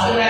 Amen.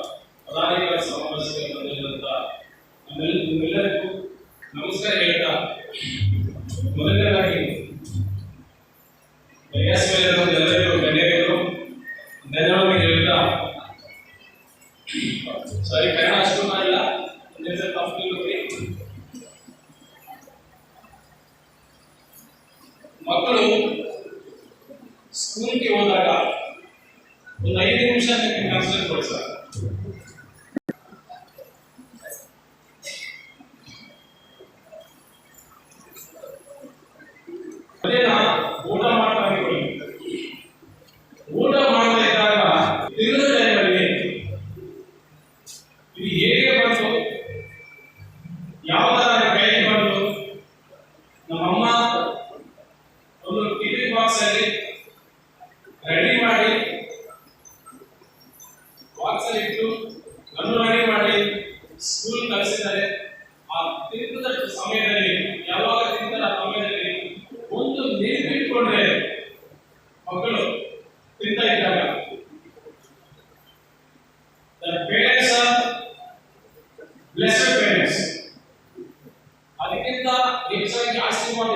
ಸೇರಿದಂತೆಲ್ಲರಿಗೂ ಧನ್ಯರು ಧನ್ಯವಾದ ಹೇಳ್ತಾ ಸಾರಿ ಕನ್ನಡ ಅಷ್ಟು ಮಾಡಿಲ್ಲ ಮಕ್ಕಳು ಸ್ಕೂಲ್ಗೆ ಹೋದಾಗ ಒಂದು ಐದು ನಿಮಿಷ ನಿಮಗೆ ಕನ್ಸರ್ಟ್ ಕೊಡ್ತಾರೆ ಬಾಕ್ಸಲ್ಲಿ ಇಟ್ಟು ಗಮನವನ್ನೇ ಮಾಡಿ ಸ್ಕೂಲ್ ಕಳಿಸಿದ್ದಾರೆ. ಆ ತಿಂದ ಸಮಯದಲ್ಲಿ ಯಾವಾಗ ತಿಂದ ಸಮಯದಲ್ಲಿ ಒಂದು ನೀರಿಟ್ಕೊಂಡ್ರೆ ಮಕ್ಕಳು ತಿಂತ ಇದ್ದಾಗ The parents are blessed ಅದಕ್ಕಿಂತ ಹೆಚ್ಚಾಗಿ ಆಶೀರ್ವಾದ